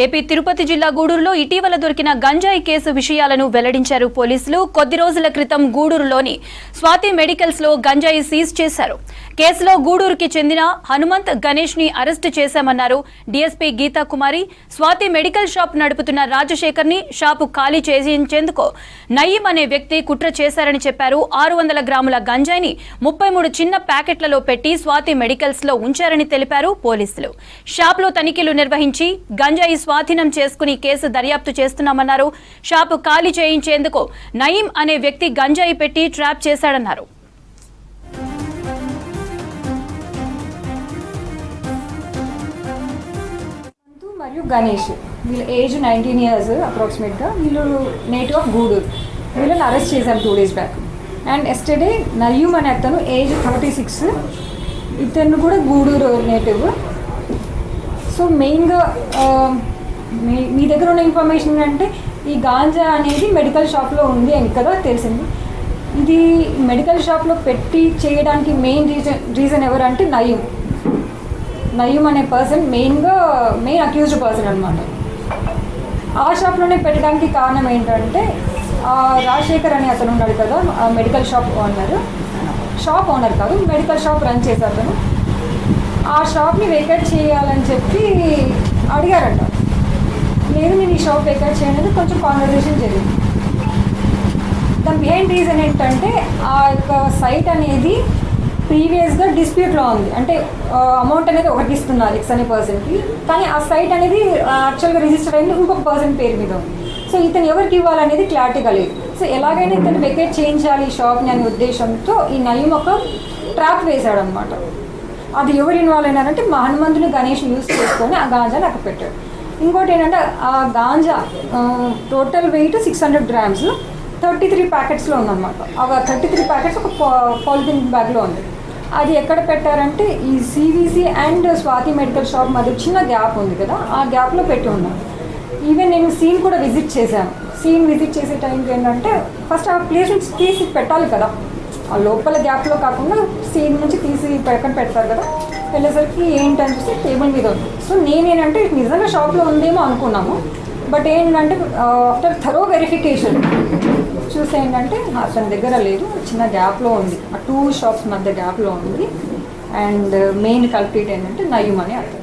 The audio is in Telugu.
ఏపీ తిరుపతి జిల్లా గూడూరులో ఇటీవల దొరికిన గంజాయి కేసు విషయాలను వెల్లడించారు పోలీసులు. కొద్ది రోజుల క్రితం గూడూరులోని స్వాతి మెడికల్స్లో గంజాయి సీజ్ చేశారు. కేసులో గూడూరుకి చెందిన హనుమంత్ గణేష్ని అరెస్టు చేశామన్నారు DSP Geetha Kumari. Swathi medical shop నడుపుతున్న రాజశేఖర్ని షాపు ఖాళీ చేయించేందుకు నయీం అనే వ్యక్తి కుట్ర చేశారని చెప్పారు. ఆరు వందల గ్రాముల గంజాయిని ముప్పై మూడు చిన్న ప్యాకెట్లలో పెట్టి స్వాతి మెడికల్స్లో ఉంచారని తెలిపారు పోలీసులు. షాప్లో తనిఖీలు నిర్వహించి గంజాయి స్వాధీనం చేసుకుని కేసు దర్యాప్తు చేస్తున్నామన్నారు. షాపు ఖాళీ చేయించేందుకు నయీం అనే వ్యక్తి గంజాయి పెట్టి ట్రాప్ చేశాడన్నారు. మరియు గణేష్ వీళ్ళ ఏజ్ నైన్టీన్ ఇయర్స్ అప్రాక్సిమేట్గా. వీళ్ళు నేటివ్ ఆఫ్ గూడూరు. వీళ్ళని అరెస్ట్ చేశారు two days back. And yesterday Nayeem అనే అతను ఏజ్ థర్టీ సిక్స్. ఇతను కూడా గూడూరు నేటివ్. సో మెయిన్గా మీ మీ దగ్గర ఉన్న ఇన్ఫర్మేషన్ అంటే ఈ గాంజా అనేది మెడికల్ షాప్లో ఉంది అని కదా తెలిసింది. ఇది మెడికల్ షాప్లో పెట్టి చేయడానికి మెయిన్ రీజన్ రీజన్ ఎవరంటే నయం. నయం అనే పర్సన్ మెయిన్గా మెయిన్ అక్యూజ్డ్ పర్సన్ అనమాట ఆ షాప్లోనే పెట్టడానికి కారణం ఏంటంటే రాజశేఖర్ అనే అతను ఉన్నాడు కదా medical shop owner shop owner కాదు మెడికల్ షాప్ రన్ చేశారు అతను. ఆ షాప్ని వేకేట్ చేయాలని చెప్పి అడిగారంట. నేను నేను ఈ షాప్ ఎక్కడ చేయనేది కొంచెం కాన్వర్జేషన్ జరిగింది. దాని బిహైండ్ రీజన్ ఏంటంటే ఆ యొక్క సైట్ అనేది ప్రీవియస్గా డిస్ప్యూట్లో ఉంది. అంటే అమౌంట్ అనేది ఒకటి ఇస్తున్నారు ఎక్స్ అనే పర్సన్కి కానీ ఆ సైట్ అనేది యాక్చువల్గా రిజిస్టర్ అయింది. ఇంకొక పర్సన్ పేరు మీద ఉంది. సో ఇతను ఎవరికి ఇవ్వాలనేది క్లారిటీగా లేదు. సో ఎలాగైనా ఇతను వెకేట్ చేయించాలి ఈ షాప్ని అనే ఉద్దేశంతో ఈ నయం ఒక ట్రాప్ వేశాడనమాట అది ఎవరు ఇన్వాల్వ్ అయినారంటే మా హనుమంతుని గణేష్ యూస్ చేసుకొని ఆ గాంజాని అక్కడ పెట్టాడు. ఇంకోటి ఏంటంటే ఆ ganja total weight six hundred grams thirty three ప్యాకెట్స్లో ఉందన్నమాట. ఆ థర్టీ త్రీ ప్యాకెట్స్ ఒక పాలిథిన్ బ్యాగ్లో ఉంది. అది ఎక్కడ పెట్టారంటే ఈ CVC and Swathi medical shop మధ్య చిన్న గ్యాప్ ఉంది కదా ఆ గ్యాప్లో పెట్టి ఉన్నాను ఈవెన్ నేను సీన్ కూడా విజిట్ చేశాను. సీన్ విజిట్ చేసే టైంకి ఏంటంటే ఫస్ట్ ఆ ప్లేస్ నుంచి తీసి పెట్టాలి కదా. ఆ లోపల గ్యాప్లో కాకుండా సీన్ నుంచి తీసి పక్కన పెడతారు కదా వెళ్ళేసరికి ఏంటని చూస్తే టేబుల్ మీద ఉంది. సో నేనేనంటే నిజంగా షాప్లో ఉందేమో అనుకున్నాము. బట్ ఏంటంటే ఆఫ్టర్ థరో వెరిఫికేషన్ చూసి ఏంటంటే అతని దగ్గర లేదు చిన్న గ్యాప్లో ఉంది. ఆ టూ షాప్స్ మధ్య గ్యాప్లో ఉంది. అండ్ మెయిన్ కల్పీట్ ఏంటంటే నయ్యమని అని అర్థం